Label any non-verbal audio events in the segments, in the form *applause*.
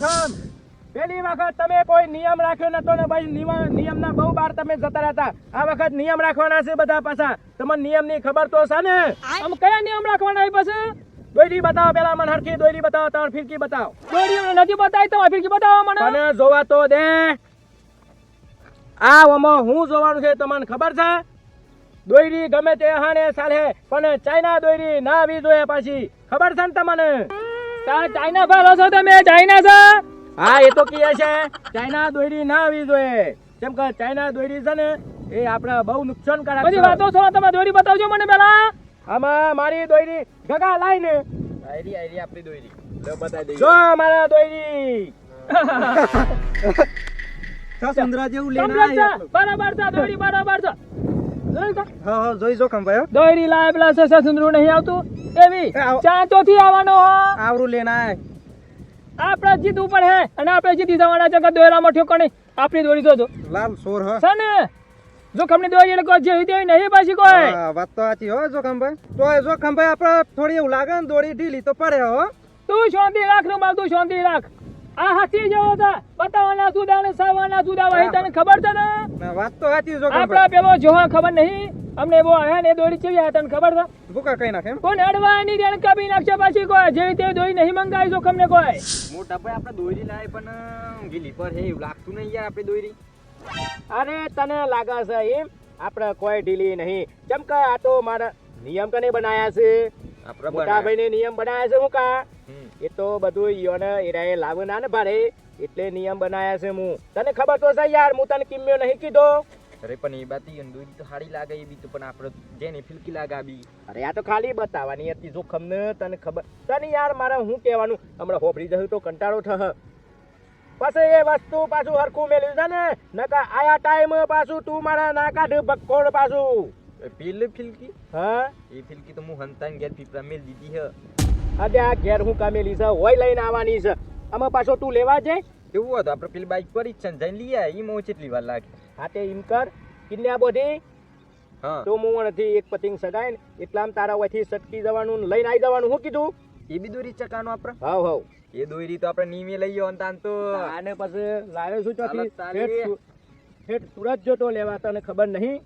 જોખમ પેલી વખત તમે કોઈ નિયમ રાખ્યો નતો ને ભાઈ નિયમ નિયમના બહુ બાર તમે જતા રહેતા આ વખત નિયમ રાખવાના છે બધા પાછા. તમને નિયમની ખબર તો છે ને? આમ કયા નિયમ રાખવાના પછી? દોયડી બતાવો પેલા મને હરખી દોયડી બતાવો તમારે ફિરકી બતાવો. દોરી નથી બતાવી તમારે ફિરકી બતાવો મને. મને જોવા તો દે. આ ઓમાં હું જોવાનું છે તમને ખબર છે. દોયડી ગમે તે હાને સાલે પણ ચાઇના દોયડી ના આવી જોઈએ પાછી. ખબર છે ને તમને? ચાઇના પર છો તમે? ચાઇના છે? હા એ તો કહે છે. ચાઇના દોયડી ના આવી જોઈએ. કેમ કે ચાઇના દોયડી છે ને એ આપણે બહુ નુકસાન બધી વાતો છો તમે દોરી બતાવજો મને પેલા. આમાં મારી દોયડી ગગા લાઈને આયરી આયરી આપણી દોયરી લો બતાવી દઈએ. જો મારા દોયડી. *laughs* સુંદરા જેવું લેના બરાબર છે દોરી બરાબર છે જોઈ તો? હા હા જોઈ જો ભાઈ દોરી લાય પેલા સસુંદરું સુંદરું નહીં આવતું? એવી ચાંચો થી આવવાનો હો. આવરું લેના આપણે જીતવું પડે અને આપણે જીતી જવાના છે કે દોરામાં ઠોકો નહીં. આપણી દોરી જોજો લાલ સોર હ. છે ને? જોખમની દોરી એટલે કોઈ જેવી દેવી નહીં પાછી કોઈ. વાત તો સાચી હો જોખમભાઈ. તો એ જોખમભાઈ આપણે થોડી એવું લાગે ને દોડી ઢીલી તો પડે હો. તું શાંતિ રાખ રૂમાલ તું શાંતિ રાખ. આ હાથી જેવો હતા બતાવવાના સુદા ને સાવાના સુદા વહી તને ખબર છે ને ના, વાત તો સાચી આપડા પેલો જોવા ખબર નહીં. અમને બો આયા ને દોડી દોરી ચેવી આવ્યા તને ખબર છે? ભૂકા કઈ નાખે કોણ અડવાની રેણ કાપી નાખશે પાછી કોઈ? જેવી તેવી દોરી નહીં મંગાવી જો કમને કોઈ. મોટા ભાઈ આપણે દોરી લાય પણ ગીલી પર હે એવું લાગતું નહીં યાર આપણે દોરી. અરે તને લાગે છે એમ? આપણે કોઈ ઢીલી નહીં. ચમકા કે આ તો મારા નિયમ કને બનાયા છે. આપણે મોટા ભાઈને નિયમ બનાયા છે હું કા. એ તો બધું યોને એરાએ લાવ ના ને ભારે એટલે નિયમ બનાયા છે હું તને ખબર તો છે યાર હું તને કિમ્યો નહીં કીધો. અરે પણ એ બાતી દોરી તો સારી લાગે એ બી તો પણ આપણે જેને ફિલકી લાગે બી અરે આ તો ખાલી બતાવવાની હતી જોખમ ને તને ખબર. તને યાર મારે હું કહેવાનું? હમણાં હોપડી જશું તો કંટાળો થહ. પછી એ વસ્તુ પાછું હરખું મેલ્યું છે ને નકા આયા ટાઈમ પાછું તું મારા ના કાઢ બકોડ પાછું. પેલી ફિલકી? હા? એ ફિલકી તો હું હંતાન ઘેર પીપરા મેલ દીધી હે. આજે આ ઘેર હું કામેલી છે હોય લઈને આવવાની છે. આમાં પાછો તું લેવા જાય એવું હતું આપણે પેલી બાઈક પર જ છે જઈને લઈ આયા એમાં કેટલી વાર લાગે? હા તે એમ કર કિન્યા બધી. હા. તો હું નથી એક પતિંગ સગાય ને એટલામ તારા વયથી સટકી જવાનું લઈને આવી જવાનું હું કીધું? એ બી દોરી ચકાનો આપણે? હાવ હાવ. એ દોરી તો આપણે નીમે લઈ ગયો તાન તો. આને પછી લાવ્યો છું ચોથી. ઠેઠ સુરત જોતો લેવા તને ખબર નહીં.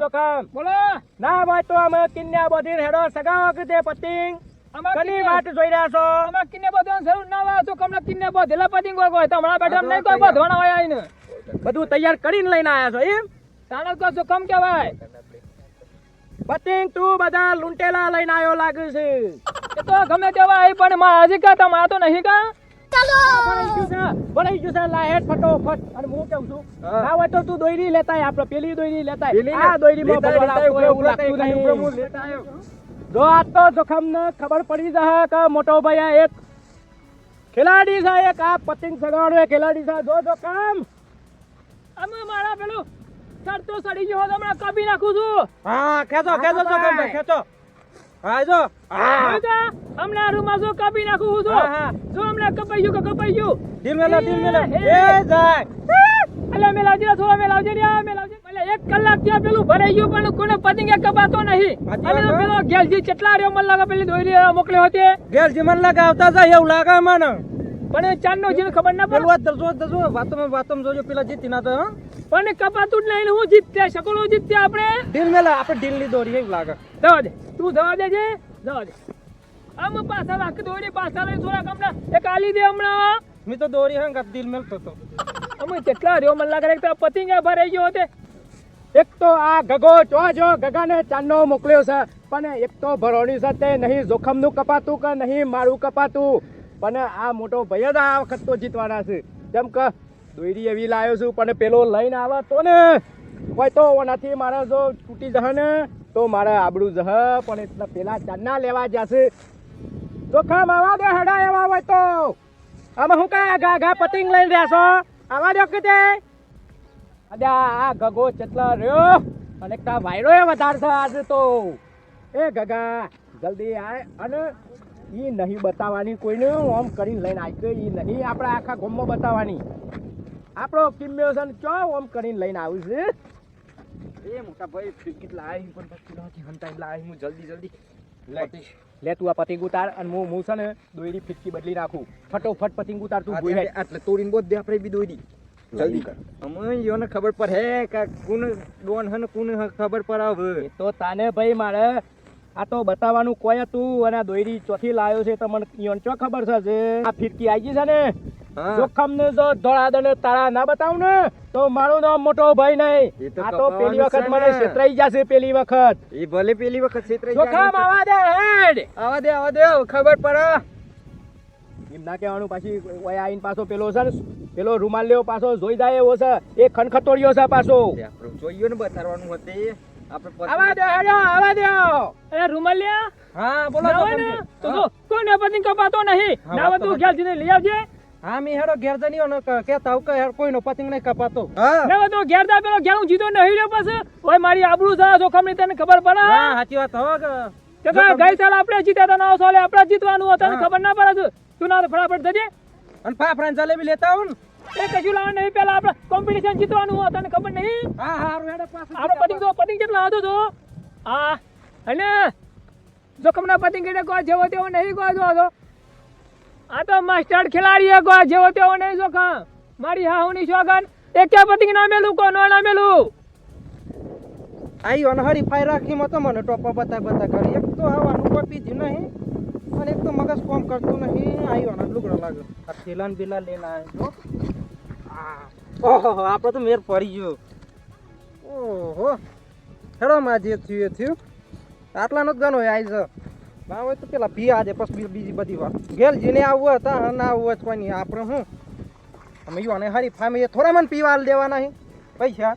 તો બોલો! ના હોય તો અમે કિન્યા બધી હેડો સગાવો કે પતિંગ. કની કિન્ને- વાટ જોઈ રહ્યા છો? બધવાની જરૂર ના હોય તો બધેલા પતિંગ હોય કોઈ તમારા બેઠા નહીં કોઈ બધવાના હોય આઈને. બધું તૈયાર કરીને લઈને આવ્યા છો એમ? તાણે તો કહેવાય. પતિંગ તું બધા લૂંટેલા લઈને આવ્યો લાગે છે. એ તો ગમે તેવા પણ હજી કા તમારા તો નહીં કા? છે ભરાઈ ગયું છે લા હેડ ફટોફટ અને હું કેમ છું હા. ના હોય તો તું દોયડી લેતા આપણે પેલી દોયડી લેતા આય. પેલી ને? આ દોયડીમાં માં લેતા નહીં. હું લેતા આવ્યો. જો આ તો જોખમ ને ખબર પડી જશે કે મોટો ભાઈ આ એક ખેલાડી છે એક આ પતંગ સગાડો એક ખેલાડી છે જો જોખમ અમે મારા પેલું ચડતો સડી ગયો હમણાં કાપી નાખું છું હા ખેંચો ખેંચો ખેંચો હા જો. હા. હમણાં આ રૂમાલ જો કાપી નાખું હું હા, જો હમણાં કપાઈ ગયું કે કપાઈ ગયું? ઢીલ મેલો ઢીલ મેલો. એ, જાય. અલે મે લાવજે થોડા મે લાવજે રે મે લાવજે. એટલે એક કલાક ત્યાં પેલું ભરાઈ ગયું પણ કોને પતંગે કપાતો નહીં. અને તો પેલો ગેલજી કેટલા રહ્યો મન લાગે પેલી દોરી મોકલ્યો હતી ગેલજી મન લાગે આવતા જાય એવું લાગે મને. પણ ચાંદનો જીને ખબર ના પડે. દરજો દરજો વાતોમાં વાતોમાં જોજો પેલા જીતી ના તો પણ કપાતું જ નહીં ને હું જીત્યા શકલો જીત્યા આપણે? ડીલ મેલા આપણે ડીલ લીધો રે એવું લાગે. દવા દે તું જવા દેજે દવા દે. આમ પાછા રાખ દોરી પાછા લઈ થોડા હમણાં એ કાલી દે હમણાં મેં તો દોરી હંગ ડીલ મેલતો તો અમે કેટલા રહ્યો મને લાગે તો પતિંગા ભરાઈ ગયો હોતે એક તો આ ગગો જો જો ગગાને ચાંદનો મોકલ્યો છે પણ એક તો ભરોણી સાથે નહીં જોખમનું કપાતું કે નહીં મારું કપાતું? પણ આ મોટો ભાઈ જ આ વખત તો જીતવાના છે. જેમ કે દોયડી એવી લાવ્યો છું, પણ પેલો લઈને આવે તો ને. હોય તો ઓનાથી મારે જો તૂટી જશે ને, તો મારે આબડું જહ પણ એટલા પેલા ચાંદના લેવા જશે. જોખમ આવા દે હડા એવા હોય તો. આમાં હું કાંઈ ઘા ઘા પતિંગ લઈને રહ્યા આવા દો કે તે અરે આ ગગો ચેટલા રહ્યો? અને કા વાયરો વધારે છે આજે તો. એ ગગા, જલ્દી આય અને ઈ નહીં બતાવવાની કોઈને ઓમ કરીને લઈને આવી એ ઈ નહીં આપણે આખા ગોમમાં બતાવવાની. આપણો કિમ્યો છે ને ચો ઓમ કરીને લઈને આવ્યું છે એ મોટા ભાઈ ફિરકીટ લાવી પણ પછી નથી હંતાઈ લાવી હું જલ્દી જલ્દી લે તું આ પતંગ ઉતાર અને હું હું છે ને દોયડી ફિટકી બદલી નાખું. ફટોફટ પતંગ ઉતાર તું હેડ. એટલે તોડીને બોધ દે આપણે બી દોયડી. જલ્દી કર. અમે યોને ખબર પર હે કે કુન ડોન હન કુન ખબર પર આવ એ તો તાને ભાઈ મારે આ તો બતાવવાનું કોઈ હતું અને દોયરી ચોથી લાવ્યો છે તમને મને ચો ખબર છે જે? આ ફિરકી આવી ગઈ છે ને? જોખમ ને જો ધોળાદને તારા ના બતાવું ને તો મારું નામ મોટો ભાઈ નહીં. આ તો પેલી વખત મને છેતરાઈ જશે પેલી વખત. એ ભલે પેલી વખત છેતરાઈ જોખમ આવા દે હેડ! આવા દે આવા દે ખબર પડે. એમ ના કહેવાનું પાછી ઓય આઈન પાછો પેલો છે પેલો રૂમાલ લેવો પાછો જોઈ જાય એવો છે. એ ખનખતોડિયો છે પાછો. જોઈયો ને બતાવવાનું હતું. આવા દે હેડો આવા દે. અરે રૂમાલિયા હા બોલો ના તો જો કપાતો નહીં. ના તો તું ઘેર જઈને લઈ આવજે. હા મી હેડો ઘેર જણીઓ ને કહેતા હું કે કોઈનો પતંગ નહીં કપાતો. હા. ના ઘેર જા પેલો ઘેર હું જીતો નહીં રહ્યો પછી ઓય મારી આબરૂ છે જોખમની તને ખબર પડે? હા સાચી વાત હો કે. ગઈ સાલ આપણે જીત્યા હતા નવો સાલે આપણે જીતવાનું હતું તને ખબર ના પડે તું. ના ફટાફટ જજે. અને ફાફડા ને જલેબી લેતા આવું ને. એ કશું લાવવાનું નહીં પેલા આપણે કોમ્પિટિશન જીતવાનું તને ખબર નહીં? હા હા હેડો પાછું આપણો પતંગ તો પતંગ કેટલા હતો તો હા અને જોખમના પતંગ એટલે કોઈ જેવો તેવો નહીં કોઈ જો આ તો માસ્ટર ખેલાડી કોઈ જેવો તેવો નહીં જોખમ. મારી હાહુની શોગન. એક પતંગ ના મેલું કોનો ના મેલું આઈ અને હરીફાઈ રાખી મતો મને ટોપા બતા બતા કરી એક તો હવાનું કોઈ પીધું નહીં. અને એક તો મગજ કોમ કરતું નહીં. આવ્યો અને લુગડો લાગે આ થેલા ને બેલા લઈને આવ્યો ઓહો આપણે તો મેર પડી ગયો. ઓહો. હેડો માં જે થયું એ થયું. આટલાનો જ ગણો આવી છે ના હોય તો પેલા ભી આજે પછી બીજી બધી વાત ઘેર જીને આવવું હતા ના આવવું હોય તો કોઈ નહીં. આપણે શું અમે યુવાને હારી એ થોડા મને પીવા દેવાના નહીં પૈસા.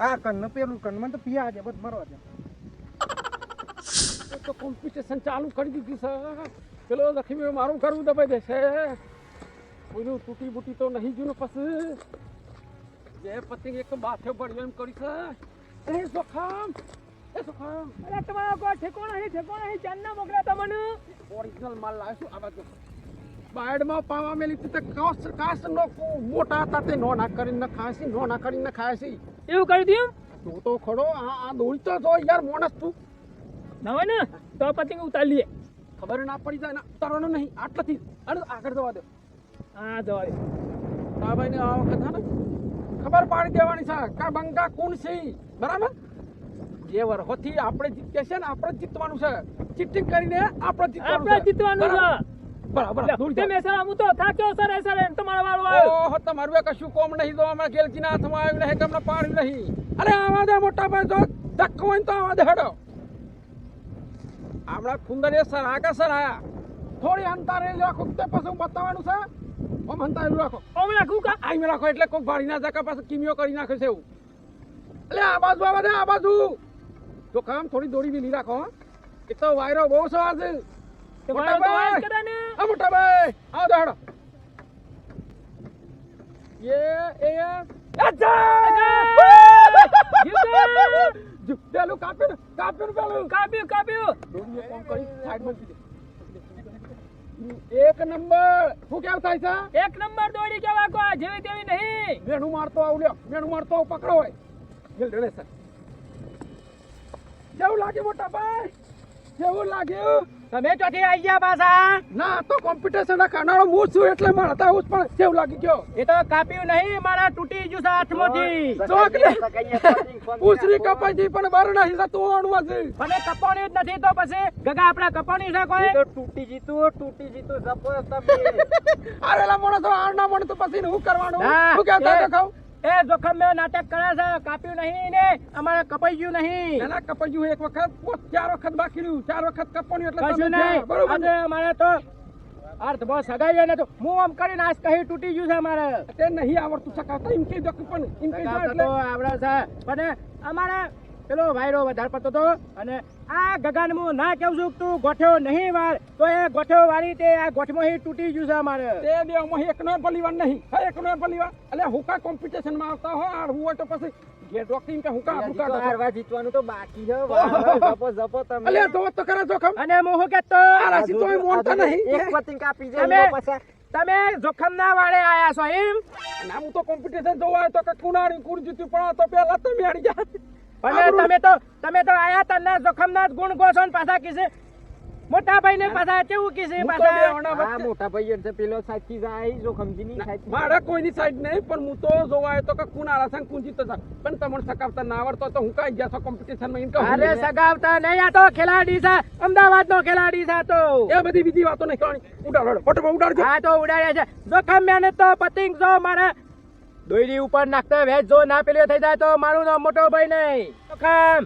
આ કન પેલું કન મને તો પીવા આજે બધ મરવા દે. તો કોમ્પિટિશન ચાલુ કરી દીધું છે. પેલો લક્ષ્મી મારું કરવું દબાઈ દેશે કોઈનું તૂટી બૂટી તો નહીં જુનું પછી. જે પતિ એક માથે પડ્યો એમ કરી છે. એ જોખમ એ જોખમ. અરે તમારો કોઈ ઠેકોણા નહીં ઠેકોણા નહીં. ચાંદના મોકલ્યા તમને ઓરિજિનલ માલ લાવીશું આ બાજુ. બાયડમાં પાવા મેલી તે કાસ કાસ નો મોટા હતા તે નો ના કરીને ખાસી નો ના કરીને ખાસી. એવું કરી દઉં તું તો ખડો આ આ દોડી તો જો યાર મોણસ તું. ના હોય ને તો પતંગ ઉતારી લઈએ. ખબર ના પડી જાય ના તરવાનું નહીં. આટલાથી અરે આગળ જવા દે. હા જવા દે. તાબાઈને આ વખત હે ને? ખબર પાડી દેવાની છે. કા બંગા કુણ છે બરાબર? જે વરહોથી આપણે જીતે છે ને આપણે જીતવાનું છે. ચીટિંગ કરીને આપણે જીતવાનું આપણે જીતવાનું છે. બરાબર? તમે સર હું તો થાક્યો સર એ સર તમારો આવ્યો. ઓહો તમારું કશું કોમ નહીં તો હમણાં ગેલજીના હાથમાં આવ્યું નહીં તમને પાડ્યું નહીં. અરે આવા દે મોટા ભાઈ જો ધક્કો હોય ને તો આવા દે હેડો. હમણાં ખુંદરીએ સર આગળ સર થોડી અંતરે રાખો તે પછી બતાવવાનું છે. ઓમ અંતરે રાખો ઓમ રાખું કા? આઈ રાખો એટલે કોક ભાડી ના જકા પાસે કિમિયો કરી નાખે છે એવું. એટલે આ બાજુ આવે આ બાજુ. તો કામ થોડી દોડી બી રાખો હો. એક તો વાયરો બહુ છે આજે. મોટા ભાઈ આ મોટા ભાઈ આવો તો હેડો. એ એ જીવતા! પેલું કાપ્યું કાપ્યું પેલું? કાપ્યું કાપ્યું. દોડીએ કોમ કરી? સાઈડમાં મૂકી દે. એક નંબર. શું કેવ થાય છે? એક નંબર દોડી કેવા કો જેવી તેવી નહીં. મેણું મારતો આવ લ્યો. મેણું મારતો આવ પકડો હોય. ગેલ ડણે સર જેવું લાગ્યું મોટા ભાઈ? કેવું લાગ્યું તમે ચોથી આવી ગયા પાછા? ના તો કોમ્પિટિશન ના કાનાળો હું છું એટલે મારા હતા હું પણ કેવું લાગી ગયો? એ તો કાપ્યું નહીં મારા તૂટી ગયું છે હાથમાંથી ચોકલે ઉસરી કપાઈ પણ બાર નહીં થતું અણવા છે મને કપાણી જ નથી તો પછી ગગા આપણે કપાણી છે કોઈ? તો તૂટી જીતું તૂટી જીતું જપો તમે. મોણો તો આર ના તો પછી હું કરવાનું? હું શું કહેતા તો ખાવ એ જોખમ મેં નાટક કરે છે કાપ્યું નહીં ને અમારે કપાઈ ગયું નહીં. એના કપાઈ ગયું એક વખત પોત ચાર વખત બાકી રહ્યું ચાર વખત કપવાનું એટલે કશું નહીં. બરોબર અમારે તો અર્થ બહુ સગાઈ ને તો હું આમ કરીને આજ કહી તૂટી ગયું છે અમારે. તે નહીં આવડતું સકાવતા એમ કહી દો પણ એમ કહી દો એટલે. આવડે છે પણ અમારે પેલો વાયરો વધારે પડતો હતો અને આ ગગન હું ના કેવું છું તું ગોઠ્યો નહીં વાર તો એ ગોઠ્યો વાળી તે આ ગોઠમાં હી તૂટી ગયું છે અમારે. તે બે અમારી એક નો પલીવાર નહીં હા એક નો પલીવાર એટલે હુકા કોમ્પિટિશનમાં આવતા હો આ હું તો પછી ઘેર ડોક્ટર કે હુકા હુકા. હારવા જીતવાનું તો બાકી છે જપો જપો તમે. અલે તો તો કરે જોખમ. અને હું કે તો આ સી તોય મોનતા નહીં. એક પતિંગ કાપી તમે જાય પાછા. તમે જોખમ ના વાળે આયા છો એમ? ના હું તો કોમ્પિટિશન જોવા આવ્યો તો કે કુનારી કુર જીત્યું પણ તો પેલા તમે હારી ગયા. પણ તમે તો તમે તો આયા તને જોખમ ના જ ગુણ ગોસો ને પાછા કીધે મોટા ભાઈ ને. પાછા કેવું કીધું પાછા? મોટા ભાઈ એટલે પેલો સાચી જાય જોખમજીની સાચી. મારે કોઈની સાઈડ નહીં પણ હું તો જોવાય તો કે કુનાળા સંગ કુંજી તો જા. પણ તમને સગાવતા ના આવડતો તો હું કાઈ ગયા છો કોમ્પિટિશનમાં એમ કહું. અરે સગાવતા નહીં આ તો ખેલાડી છે. અમદાવાદ નો ખેલાડી છે તો. એ બધી બીજી વાતો નહીં કરવાની. ઉડાડો ફટાફટ ઉડાડજો. હા તો ઉડાડ્યા છે. જોખમ મેને તો પતિંગ જો મારે દોયડી ઉપર નાખતા વેચ જો ના પેલી થઈ જાય તો મારું નામ મોટો ભાઈ નહીં. જોખમ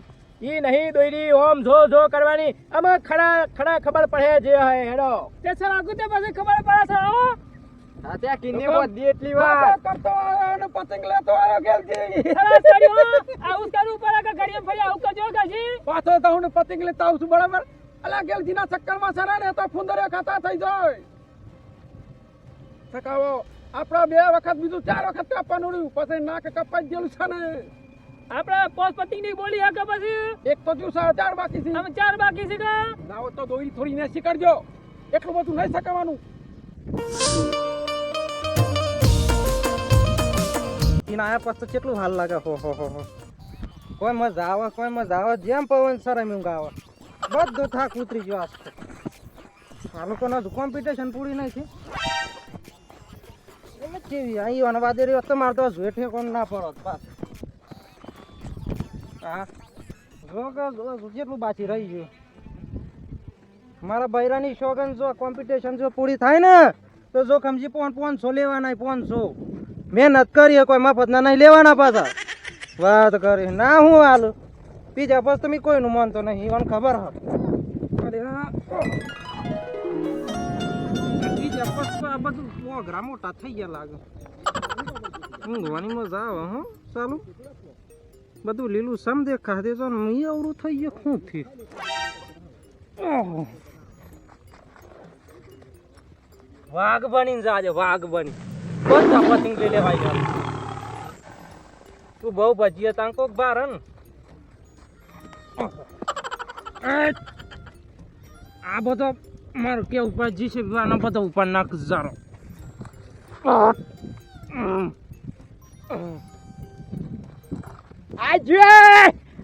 ઈ નહીં દોયડી ઓમ જો જો કરવાની. અમે ખડા ખડા ખબર પડે જે હે હેડો. તે સર આગુ તે પછી ખબર પડે છે હો. હા ત્યાં કિન્ને. બધી એટલી વાર. કરતો અને પતંગ લેતો આવ્યો કર્યું હો. આવું જ કરવું પડે કે ઘડીએ ફરી આવું કરજો કાજી પાછો તો હું પતંગ લેતા આવું છું બરાબર? અલા ગેલજીના ચક્કરમાં સરા ને તો ફુંદરે ખાતા થઈ જાય. સકાવો આપણા બે વખત બીજું ચાર વખત કાપવાનું રહ્યું. પછી નાક કપાઈ ગયેલું છે ને. આપણે પોસ્ટ પતિંગની બોલી હકે પછી? એક તો જ્યું ચાર બાકી છે. અમે ચાર બાકી છે કા? ના તો દોઈ થોડી ને શીખડજો એટલું બધું નહીં શકવાનું. આયા પછી તો કેટલું હાલ લાગે? હો હો હો હો. કોઈ મજા આવે કોઈ મજા આવે. જેમ પવન સરમ ઊંઘ આવે. બધું થાક ઉતરી ગયો આજ તો. આ લોકોનો કોમ્પિટિશન પૂરી નથી એટલે કેવી? અહીં અને વાદે રહ્યો તમારે તો જેઠે કોણ ના પડો પાસ હા. જો કે જેટલું બાકી રહી ગયું. મારા બૈરાની શોગન જો કોમ્પિટિશન જો પૂરી થાય ને, તો જો ખમજી પોન પાંચસો લેવાના પાંચસો મહેનત કરીએ, કોઈ મફતના નહીં લેવાના પાછા. વાત કરી. ના, હું હાલ. બીજા બસ તમે કોઈનું માનતો નહીં મને ખબર હ. અરે હા. બીજા બસ તો આ બધું મોઘરા મોટા થઈ ગયા લાગે. ઊંઘવાની મજા આવે, હો. ચાલુ. બધું લીલું સમ દેખા દે તો મેં અવરું થઈ ગયું. શું થયું. વાઘ બનીને જાજે વાઘ બની બધા લઈ લેવાય ચાલ તું બહુ ભજીએ તાંગ કોક બાર ને? આ બધો મારું કે ઉપર જી છે આનો બધો ઉપર નાખ જારો. આ જુએ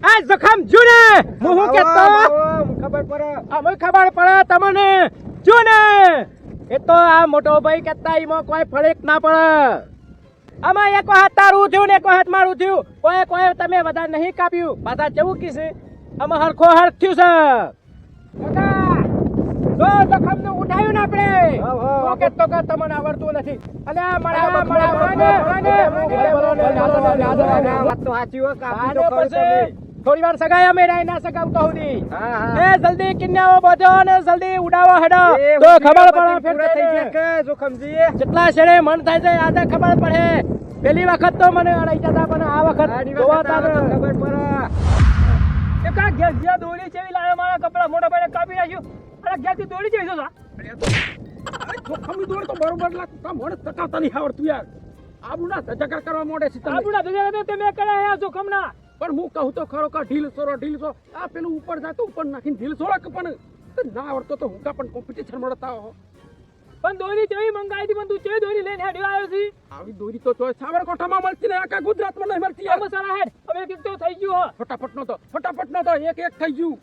આ જોખમ જુને. હું હું કેતો? ખબર પડે. અમે ખબર પડે તમને. જુને. એ તો આ મોટો ભાઈ કેતા એમાં કોઈ ફરક ના પડે. આમાં એક હાથ તારું થયું ને એક હાથ મારું થયું કોઈ કોઈ તમે વધારે નહીં કાપ્યું. પાછા જવું કીધું? આમાં હરખો હરખ થયું છે. કાકા, જો જોખમનું ઉઠાયું ને આપણે હાવ, હાવ. હું કે તમને આવડતું નથી. અને આ મળા મળા મળાને વાત તો સાચી હો કાપી તો ખરું તમે. થોડી વાર સગાઈ અમે રહી ના સગાવતો સુધી હા હા. એ જલ્દી કિન્યાઓ બોજો અને જલ્દી ઉડાવો હડો. તો ખબર પડે ફેર થઈ ફેર. કે જોખમજી જેટલા શેરે મન થાય છે આજે ખબર પડે. પેલી વખત તો મને અડાઈ જતા પણ આ વખત જોવાતા તો ને. ખબર પડે. આ ઘેર જ્યાં દોરી ચેવી લાવે મારા કપડા મોટા ભાઈને કાપી નાખ્યું. અને ઘેરથી દોરી છો અરે જોખમની દોડ તો બરોબર લાગતું કામ મને તકાવતા નહીં આવડતું યાર. આબુ ના ધજાગર કરવા મોડે છે તમે. આપણા ધજા તો તમે કર્યા જોખમના પણ હું કહું તો ખરો કા ઢીલ સોરો ઢીલ સો આ પેલું ઉપર જાતો ઉપર નાખીને ઢીલ સોરો કે પણ? ના આવડતો તો હું કા પણ કોમ્પિટિશન મળતા હો પણ દોરી ચેવી મંગાવી હતી? પણ તું ચેવી દોરી લઈને હેડ્યો આવ્યો છે? આવી દોરી તો ચોય સાબરકોઠામાં મળતી ને આખા ગુજરાતમાં નહીં મળતી યાર. મસાલા હેડ. હવે એક તો થઈ ગયું ફટાફટ નો તો ફટાફટ નો તો એક એક થઈ ગયું.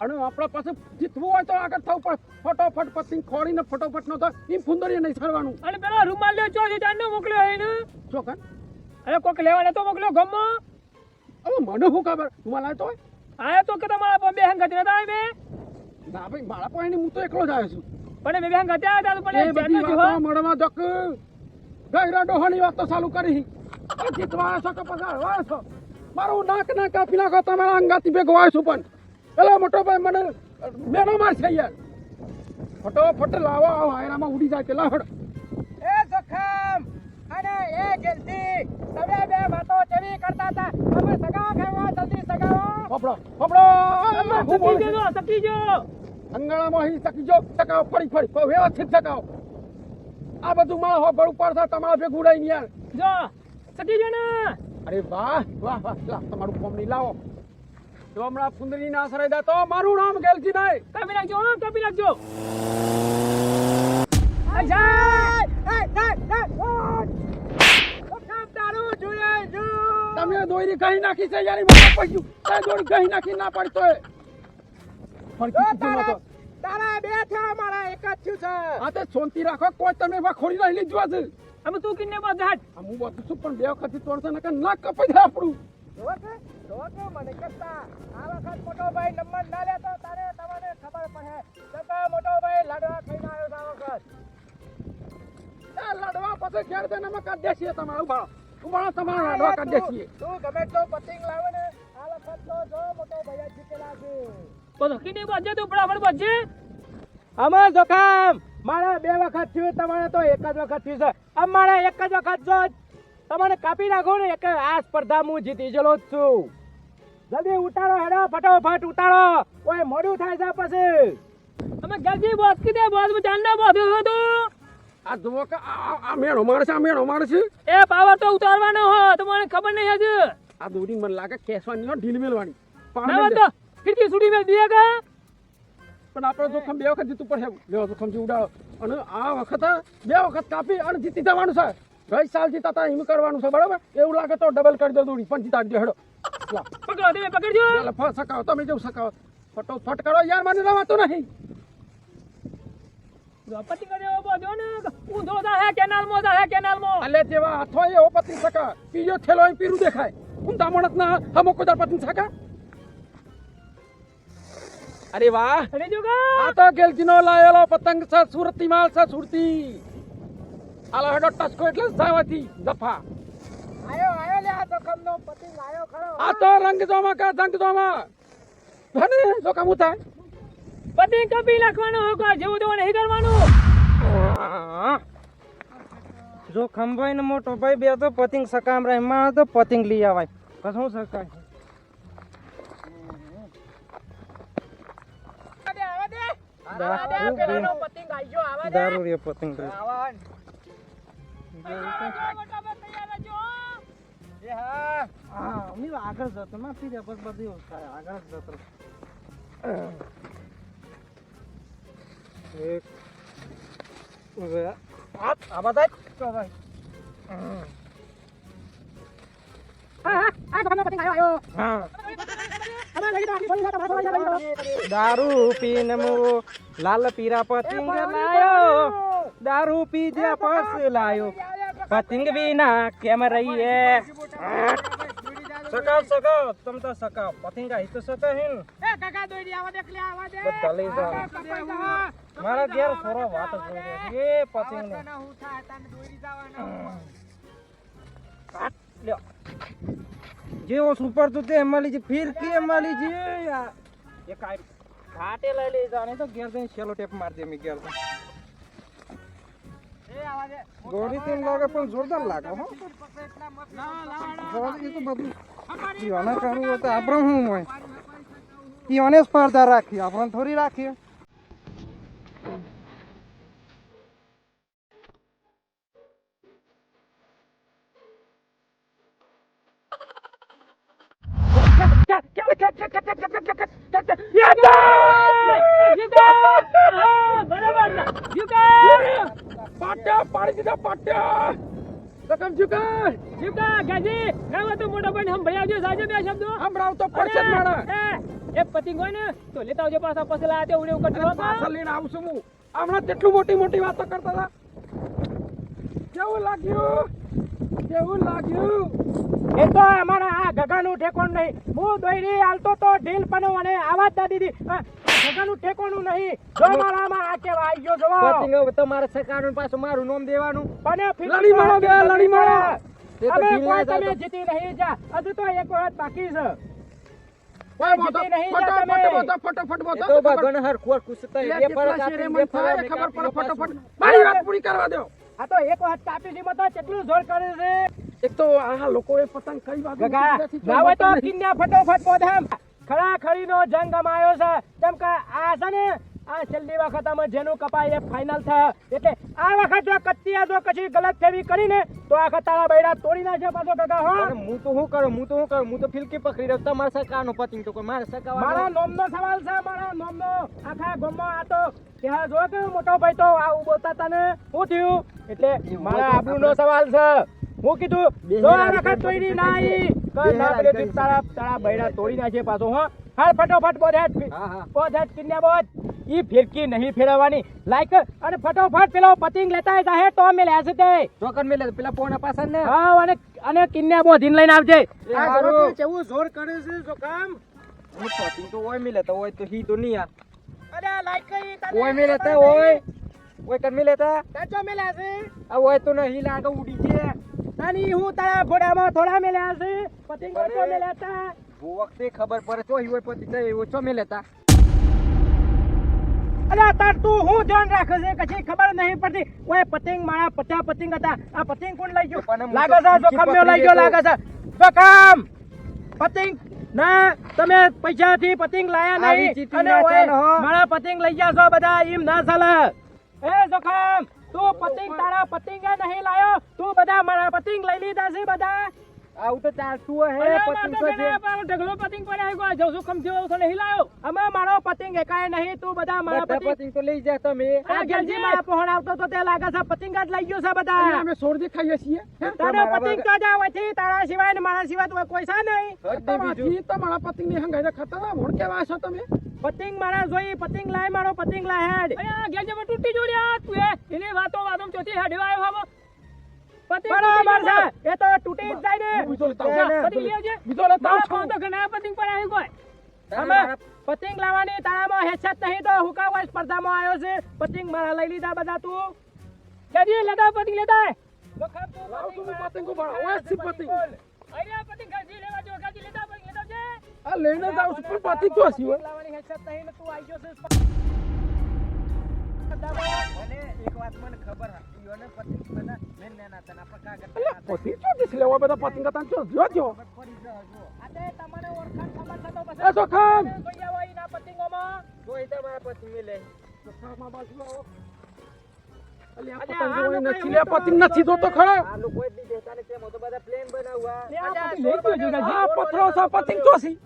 અને આપણા પાસે જીતવું હોય તો આગળ થવું પડે. ફટોફટ પછી ખોડીને ફટોફટ નો તો એમ ફુંદરીએ નહીં સરવાનું અને પેલો રૂમાલ લ્યો ચો એ ચાંદનો મોકલ્યો એને. જો કાન. અરે કોક લેવાને તો મોકલ્યો ગમમાં હવે મને શું ખબર? રૂમાલ આવ્યો તો? આયો તો કે તમારા બે હંગત નતા આવે ના ભાઈ મારા પાસે હું તો એકલો જ આવ્યો છું. પણ બે બેંગ હતા તો પણ એ બધી જો વાતો દક ગઈરા ડોહાની વાત તો ચાલુ કરી. જીતવા છો કે પગારવા આવ્યો છો? મારું નાક ના કાપી નાખો તમે અંગાથી ભેગો આવ્યો છું પણ. પેલો મોટો ભાઈ મને મેનો માર છે યાર. ફટોફટ લાવો આ હાયરામાં ઉડી જાય તે લાવડ એ જોખમ! અને એ જલ્દી તમે બે વાતો ચેવી કરતા હતા? તમે સગા ખાવા જલ્દી સગાવો. ફફડો ફફડો સકી ગયો સકી ગયો. અંગાણામાં અહીં સકી જો સકાવ ફરી ફરી વ્યવસ્થિત સકાવ આ બધું મારા હો ભર ઉપર થા તમારા ભેગું ઉડાઈને યાર. જો સકી જો ને અરે વાહ વાહ વાહ લા તમારું કોમ નહીં લાવો. તો હમણાં ફુંદરી ના સરાઈ દા તો મારું નામ ગેલજી નહીં કાપી નાખજો હા કાપી નાખજો. તમે દોરી કહી નાખી છે યાર મને પડ્યું તે દોરી કહી નાખી ના પાડી તારા બે થયા મારા એક જ થયું છે. આ તે શાંતિ રાખો કોઈ તમે લઈ લીધું હશે અમે તું કિન્ને હાટ. હું બધું છું પણ બે વખત તોડશે નકર ના કપાઈ જાય આપણું. જો કે મને કહેતા આ વખત મોટો ભાઈ નંબર ના લેતો તારે તમને ખબર પડે. જગા મોટો ભાઈ લાડવા ખાઈને આવ્યો આ વખત. લડવા પછી ઘેર જઈને અમે કાઢી દેસીએ તમારે ઉભાળો. ઉભાળો તમારે લડવા કાઢી દેસીએ. તું ગમે તો પતંગ લાવે ને આ વખત તો જો મોટો ભાઈ જીતેલા છે. બધો કિન્ને બસ તું? ફટાફટ બસ છે? અમે જોખામ. મારે બે વખત થયું તમારે તો એક જ વખત થયું છે. અમારે એક જ વખત જો તમારે કાપી નાખો ને એક આ સ્પર્ધા હું જીતી ગયેલો જ છું. જલ્દી ઉતારો હેડો ફટોફટ ઉતારો. ઓય મોડું થાય છે પછી. અમે ગલજી બસ કીધે બસ જાનના બોસ હતું આ જુઓ કે આ- મેળો મારશે આ મેળો મારશે એ પાવર તો ઉતારવાનો હો તમને ખબર નહીં હજુ. આ દોરી મને લાગે કેસવાની હો, ઢીલ મેલવાની. પાણ ખીડકી સુડી મેં દીએ કે પણ આપણે જોખમ બે વખત જીતવું પડશે બે જોખમથી ઉડાડો. અને આ વખત બે વખત કાપી અને જીતી જવાનું છે. ગઈ સાલ જીતા તા એમ કરવાનું છે બરાબર? એવું લાગે તો ડબલ કરી દો દોડી. પણ જીતાડી દો હેડો. પકડો તમે પકડજો. પેલા ફ સકાવો તમે જેવું સકાવો. ફટોફટ કરો યાર મને રમાતો નહીં. પતિ કરે એવો જો ને ઊંધો દા હે કેનાલ મો દા હે કેનાલ મો અલે જેવા હાથો એવો પત્ની સકા. પીજો થેલો એ પીરું દેખાય. ઊંધા મણત ના હમો કોદાર પત્ની સકા. અરે વાહ! અરે જોગા! આ તો ગેલજીનો લાયેલો પતંગ છે સુરતી માલ છે સુરતી. આલો હેડો ટચકો એટલે સાવાથી જફા. આયો આયો લે આ જોખમનો પતંગ આયો ખરો. આ તો રંગ જોમા કા જંગ જોમા ભને જો કામ ઉતા પતંગ કપી લખવાનો હો જેવું તો નહીં કરવાનું. જો ખંભાઈ ને મોટો ભાઈ બે તો પતિંગ સકામ રહે માં તો પતિંગ લઈ આવાય કશું સકાય દારૂ રે પતિંગ હા હા. આગળ જતો ના ફીરે બસ બધું આગળ જતો એક આ બધા જ ભાઈ આ જોખમનો પતંગ આયો હા. દારૂ પીને મુ લાલ પીરા પતિંગ લાયો દારૂ પી જ્યા પસ લાયો. પતિંગ વિના કેમ રહીએ? સકાવ સકાવ તમ તો સકાવ. પતિંગ આઈ તો સકા હિન. એ કાકા દોડી આવા દેખ લે આવા દે બધા લઈ જાઓ. મારા ઘેર સોરો વાત જ જોઈ એ પતિંગ ને હું થા તને દોડી જવાનો. લ્યો. જેવો સુપર તું તે મળી છે ફિરકી કે છે યાર એક ઘાટે લઈ લઈ જાવ તો ઘેર જઈને સેલો ટેપ માર દે મી ઘેર ગોળી તેમ લાગે પણ જોરદાર લાગે હો. ગોળી તો બધું ઈવાને કરવું હોય તો આપણે શું હોય? અને સ્પર્ધા રાખી આપણે થોડી રાખીએ. પાટ્યા પાડી દીધા પાટ્યા રકમ ચુકા મોટા ભાઈ સંભળાવજો સાજે બે શબ્દો હમણાં તો પડશે એ, પતિંગ હોય તો લેતા આવજો પાછા પછી લાતે ઉડે કરજો પાછળ લઈને આવું હું. હમણાં કેટલું મોટી મોટી વાતો કરતા કેવું લાગ્યું કેવું લાગ્યું. એ તો અમારા આ ગગાનું ઠેકોણ નહીં. હું દોયડી હાલતો તો ઢીલ પણ અને આવાજ ના દીધી. ગગાનું ઠેકોણું નહીં. જો મારામાં આ કેવા આવી ગયો તો મારા સરકારનું પાછું મારું નામ દેવાનું. પણ લડી મારો બે, લડી મારો. અમે કોઈ તમે જીતી નહીં જા. હજુ તો એક વખત બાકી છે. ફટોફટ ખબર- મારી વાત પૂરી કરવા દો. આ તો એક વખત કાપી દી તો કેટલું જોર કરે છે. એક તો આ લોકોએ પતંગ કઈ વાગે ના તો કિન્યા ફટોફટ પોધામ. ખરા ખરીનો જંગ અમાયો છે. કેમ કે આ છે ને આ છેલ્લી વખત આમાં જેનું કપાય એ ફાઇનલ થયા. એટલે આ વખત જો કત્તિયા જો કશી ગલત ફેવી કરીને તો આ તારા બૈડા તોડી નાખે પાછો કાકા હો. હું તો શું કરું હું તો શું કરું હું તો ફિલકી પકડી રહ્યો તમારે સકાનો પતિંગ તો કોઈ મારે સકાવા મારા નોમનો સવાલ છે મારા નોમનો. આખા ગામમાં આ તો ત્યાં જો કે મોટો ભાઈ તો આવું બોલતા તને શું થયું? એટલે મારા આબરૂનો સવાલ છે. હું કીધું જો આ વખત તોડી નાઈ આવી ના તારા તારા બૈડા તોડી નાખે પાછો હો. હાલ ફટોફટ બોધ હેડ હા હા. બોધ હેડ કિન્યા બોધ. ઈ ફિરકી નહીં ફેરવવાની. લાઈક અને ફટોફટ પેલો પતિંગ લેતા જાહે તો મેલ્યા છે તે. ચોકન મેલે પેલા પોણા પાસા ને. હા અને અને કિન્ને બોધીને લઈને આવજે. એ આ જરૂર જોરો કેવું જોર કરે છે જો કામ? હું પતિંગ તો ઓય મિલે તો ઓય તો હી તો નહીં આ. અરે લાઈક ઈ તને ઓય મિલે તો ઓય. ઓય કન મિલે તો તાચો મિલે છે. આ ઓય તો નહીં લાગે ઉડી છે તાની હું તારા ઘોડામાં થોડા મેલ્યા છે. પતિંગ. તો મેલ્યા તા બહુ વખતે ખબર પડે તો હી ઓય પતિ તો એવો છો મિલે તા અરે તાર તું હું ધ્યાન રાખે છે? કશી ખબર નહીં પડતી. ઓય પતિંગ મારા પચાસ પતિંગ હતા. આ પતિંગ કોણ લઈ ગયું? લાગે છે બીજી જોખમ લઈ ગયો લાગે છે. જોખમ પતિંગ. ના તમે પૈસાથી પતિંગ લાયા નહીં. અને ઓય મારા પતિંગ લઈ ગયા છો બધા એમ ના ચાલે. એ જોખમ. તું પતિંગ તારા પતિંગ નહીં લાયો. તું બધા મારા પતિંગ લઈ લીધા છે બધા. આવું તો ચાલતું હે પતંગ તો છે પાછો ઢગલો પતિંગ પડ્યા છે, કોઈ જવસું ખમથી તો નહીં લાયો. અમે મારો પતંગ એકાય નહીં તું બધા મારા પતંગ પતિંગ પતિંગ તો લઈ જા તમે. આ ગેલજી માં પહોણ આવતો તો તે લાગે છે પતંગ જ લઈ ગયો છે બધા. અમે સોરજી ખાઈએ છીએ તારો પતંગ તો જા વથી તારા સિવાય ને મારા સિવાય તો કોઈ છે નહીં. હદ નહીં બીજું. તમારાથી તમારા પતિંગની હંગાઈને ખતરા ભણ કેવા છો તમે? પતિંગ મારા જોઈ પતિંગ લાય મારો પતિંગ લાય હેડ. અરે, આ માં તૂટી જોડ્યા તું એ એની વાતો વાતો ચોથી હેડવા આવ્યો હવે. પતિંગ બરાબર છે. એ તો તૂટી જ જાય ને. બીજો લેતા જા, આવો. પતિંગ આવજે. બીજો લેતા મારા આવો તો ઘણા પતિંગ પર આવી કોઈ અમે પતિંગ લાવવાની તારામાં હેછત નહીં તો હુકા વાય સ્પર્ધામાં આવ્યો છે? પતિંગ મારા લઈ લીધા બધા તું. કેજી લેતા પતિંગ લેતા. લાવ તું પતિંગ ઊભા ઓય સી પતિંગ. અરે પતિંગ ગાજી લેવા જો ગાજી લેતા પતિંગ લેતા છે આ લઈને જાવ છું. પણ પતિંગ તો હસી હોય લાવવાની હેછત નહીં ને તું આવી ગયો છે. મને એક વાત મને ખબર હતી પતિંગ નથી જોતો ખરો? પથરો પતિંગ તો સી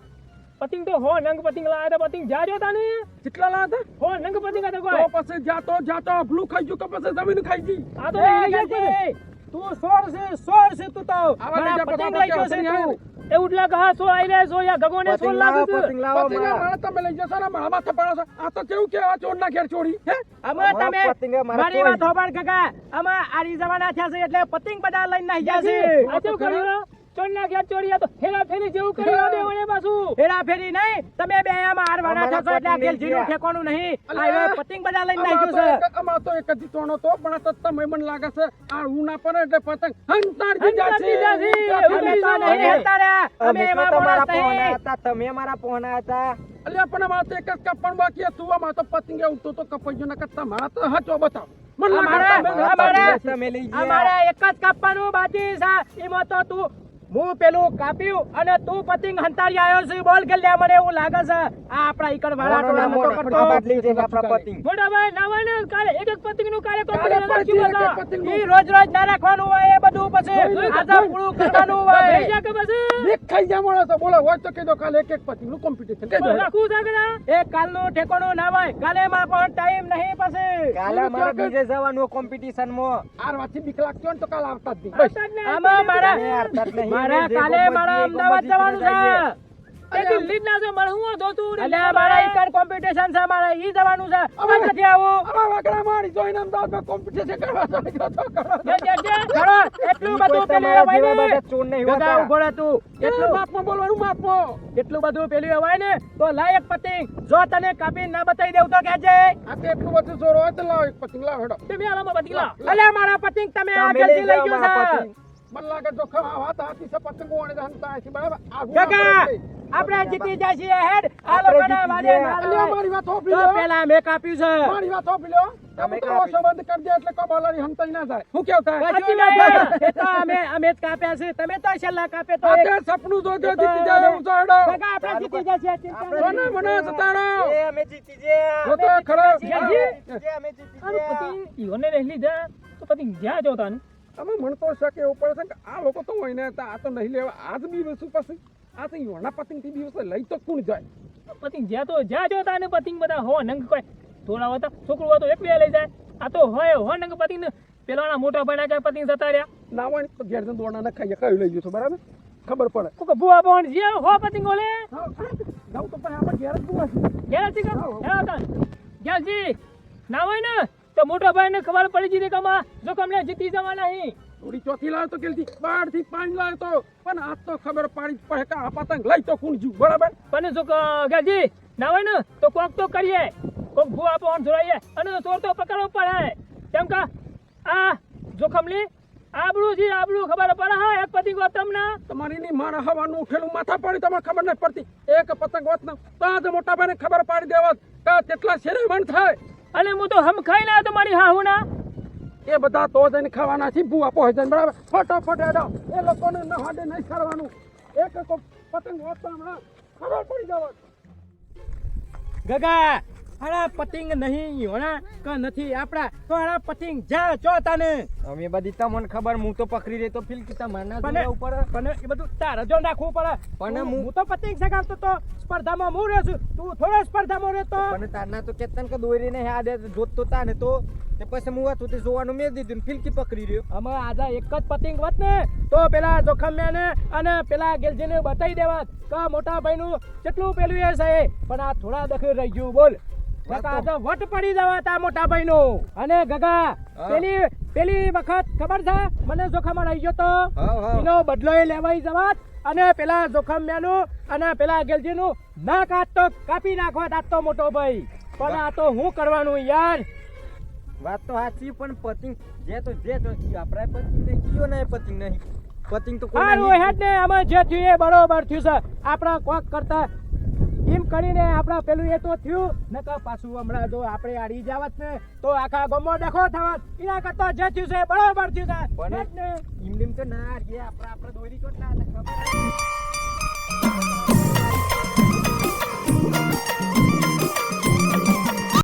પતિંગ તો હો નંગ પતિંગ લાયા હતા પતિંગ જાજો તા ને કેટલા લાયા હો નંગ પતિંગ હતા હતા કોઈ. તો પછી જાતો જાતો ભૂલું ખાઈ ગયું કે પછી જમીન ખાઈ ગઈ? આ તો એ તું સોળ છે સોળ છે તું તો. મારા પતંગ લઈ ગયો છે તું. એવું જ લાગે હા સો આઈ રહ્યા સો યા ગગોને સો લાગે પતિંગ લાવો પતિંગ મારા. તમે લઈ જશો ને મારા માથે પડો છો. આ તો કેવું કે આ ચોરના ઘેર ચોરી હે? અમે તમે પતંગ એ મારા વાત હોબાળ કાકા. અમે આરી જવાના થયા છે એટલે પતિંગ બધા લઈને નાહી છે. આ કેવું કર્યું ને? ચોરના ઘેર ચોરી તો હેરા ફેરી જેવું કરી આ વળે પાછું. ફેરા ફેરી નહીં. તમે બે આમાં હારવાના છો એટલે આ લઈ ગેલજીનું નહીં. આ. પતંગ બધા લઈને ગયું છે. એક અમાર તો એક જ જીતવાનો તો પણ તો તમે મને લાગે છે આ હું ના પડે એટલે પતંગ હંતાર છે. છે. અમે તો નહીં હેરતા રહ્યા. અમે તમારા પોહના હતા તમે મારા પોહના હતા. અલ્યા પણ અમારે તો એક જ કપણ બાકી હતું. અમારે તો પતંગે ઉડતો તો કપાઈ ગયો કરતા મારા તો હચો બતાવો. મને લાગે તમે- અમારે- તમે લઈ ગયા. અમારે એક જ કાપવાનું બાકી છે. એમાં તો તું હું પેલું કાપ્યું અને તું પતિંગ હંતારી આવ્યો છે. બોલ કે લે મને એવું લાગે છે. આ આપણા ઈકડ વાળા ટોળા નતો કરતો બાટલી છે આપણા પતિંગ. મોટા ભાઈ ના ને કાલે એક એક પતિંગનું કાલે. એક પતંગનું. ઈ રોજ રોજ ના રાખવાનું હોય એ બધું પછી લો, પૂરું કરવાનું થઈ હોય જાય કે પછી એક ખાઈ જા મોણો તો બોલો હોય તો કીધો કાલે એક એક પતિંગનું કોમ્પિટિશન કહેજો રાખું છે એ કાલ કાલનું ઠેકાણું ના હોય. કાલે માં પણ ટાઈમ નહીં પછી. કાલે મારે બીજે જવાનું કોમ્પિટિશનમાં. આર વાથી બીક લાગતો ને તો કાલે જ. આવતા જ નહીં. આમાં મારા આવતા જ નહીં. મારા કાલે મારા અમદાવાદ જવાનું છે. એ દિલ્હી ના છે, મારે હું વાંધો તું એટલે મારા ઇકર કોમ્પિટિશન છે મારા ઈ જવાનું છે. અમે નથી આવું. અમે વાકડા મારી જોઈને અમદાવાદમાં કોમ્પિટિશન કરવા જાય તો કરો. જે, જે, જે. એટલું બધું પેલું જેવા ને. ચોર નહીં ગગા ઊભો રહે તું. એટલું માપમાં બોલવાનું માપમાં એટલું બધું પેલી હોય ને તો લાય એક પતંગ. જો તને કાપી ના બતાવી દેવ તો કહેજે. આ તે એટલું બધું જોર હોય તો લાવ એક પતિંગ લાવ હેડો. તમે આલામાં પતિંગ લાવો. અલ્યા મારા પતંગ તમે આ જલ્દી લઈ ગયો છે. મને લાગે જો ખા વાત હાથી છે પતંગો અને હંતા છે બરાબર. આપણે જીતી જાય હેડ. આ લોકોના વાદે ગયા. ના અલ્યા લવાય. મારી વાત તો લો. પેલા મેં કાપ્યું છે. મારી વાત લો. તમે તમે કાપી. કરી દે એટલે કબાલાની હંતાઈ ના જાય હું કેવું થાય કશું નહીં. એ તો અમે અમે જ કાપ્યા છે. તમે તો છેલ્લા કાપે તો આ સપનું જોજો એ જીતી જાય એવું છે હેડો આપણે જીતી જશે ચિંતા મને મને સતાડો. એ અમે જીતી ગયા. જો તો ખરો. જીતી અમે જીતી લઈ લીધા. તો પતિંગ જ્યાં જોતા અમે મન શકે એવું પડે છે કે આ લોકો તો હોય ને આ તો નહીં લેવા. આજ બી વસ્તુ પાસે. આ તો યોના પતિંગથી દિવસે લઈ તો કોણ જાય? પતિંગ જ્યાં તો જ્યાં જોતા ને પતિંગ બધા હો નંગ કોઈ થોડા હોતા છોકરું હોય તો એક બે લઈ જાય. આ તો હોય હો નંગ પતિંગ. પેલાના મોટા ભાઈના ક્યાંય પતિંગ જતા રહ્યા? ના હોય તો ઘેર જઈને દોડા ના ખાઈએ કયું લઈ જશું બરાબર? ખબર પડે. કોક ભૂવા પણ જે હો પતિંગ ઓલે. હા, જાઉં તો પણ આપણે ઘેર જ ભૂવા છે. ઘેર જ ઘેર જી. ના હોય ને? તો મોટા ભાઈને ખબર પડી જતી કમા જો જોખમને જીતી જવા નહીં થોડી ચોથી લાવ તો કેલથી બારથી પાંચ લાવ તો. પણ આ તો ખબર પાડી પડે કે આ પતંગ લઈ તો કોણ જીવ બરાબર? પણ જો ગાજી ના હોય ને તો કોક તો કરીએ. કોક ભૂ આપો જોડાઈએ. અને ચોર તો પકડવો પડે. કેમ કે આ જોખમલી આબડું જી આબડું ખબર પડે હા એક પતિંગો તમને. તમારી ની મારા હવાનું ઉઠેલું માથા પાડી તમને ખબર નથી પડતી. એક પતંગ વાત તો આજે મોટા ભાઈને ખબર પાડી દેવત કે કેટલા શેરે મણ થાય. અને હું તો હમ ખાઈ ના તમારી હાહુના. એ બધા તો જઈને ખાવાના છે ભૂવા પહોંચે હોય બરાબર? ફટાફટ હેડો. એ લોકોને ન હાડે નહીં કરવાનું એક પતંગ હોત તો હમણાં. ખબર પડી જવા ગગા! હારા પતિંગ નહીં હોણા ક નથી આપણા તો હારા પતિંગ જા ચો તને. અમે બધી તમને ખબર હું તો પકડી રહી તો ફીલ કીધા માના પણ ઉપર. પણ એ બધું તારે જો રાખવું પડે. પણ હું તો પતિંગ સગાવતો તો સ્પર્ધામાં હું રહ્યો છું તું થોડો સ્પર્ધામાં રહેતો. પણ તારના તો કેતન કે દોરીને દે જોતતો તા ને તો. તે પછી હું હતું તે જોવાનું મેં દીધું ને ફિલકી પકડી રહ્યો. અમે આજા એક જ પતિંગ વત ને તો પેલા જોખમિયાને અને પેલા ગેલજીને બતાવી દેવા કે મોટા ભાઈનું કેટલું પેલું એ છે. પણ આ થોડા દખે રહી ગયું બોલ. વટ પડી જવા તા મોટા ભાઈનું અને ગગા પેલી પેલી વખત ખબર છે? મને જોખમમાં આવી ગયો તો. એનો બદલો એ લેવાઈ જવાત અને પેલા જોખમ મેનું અને પેલા ગેલજીનું ના કાટ તો કાપી નાખવા આ તો મોટો ભાઈ પણ આ તો હું કરવાનું યાર? વાત તો સાચી પણ પતિંગ જે તો જે તો આપણે પતિંગ ને કયો નહીં પતિંગ નહીં? પતિંગ તો કોઈ. હેડ ને અમે જે થયું એ બરોબર થયું છે. આપણા કોક કરતા એમ કરીને આપણા પેલું એ તો થયું. નકર પાછું હમણાં જો આપણે આડી જાવત ને તો આખા ગમો ડખો થવત. એના કરતા જે થયું છે બરોબર થયું છે. પણ- ને. એમ તો ના હારીએ આપણે આપણે દોરી હતા ખબર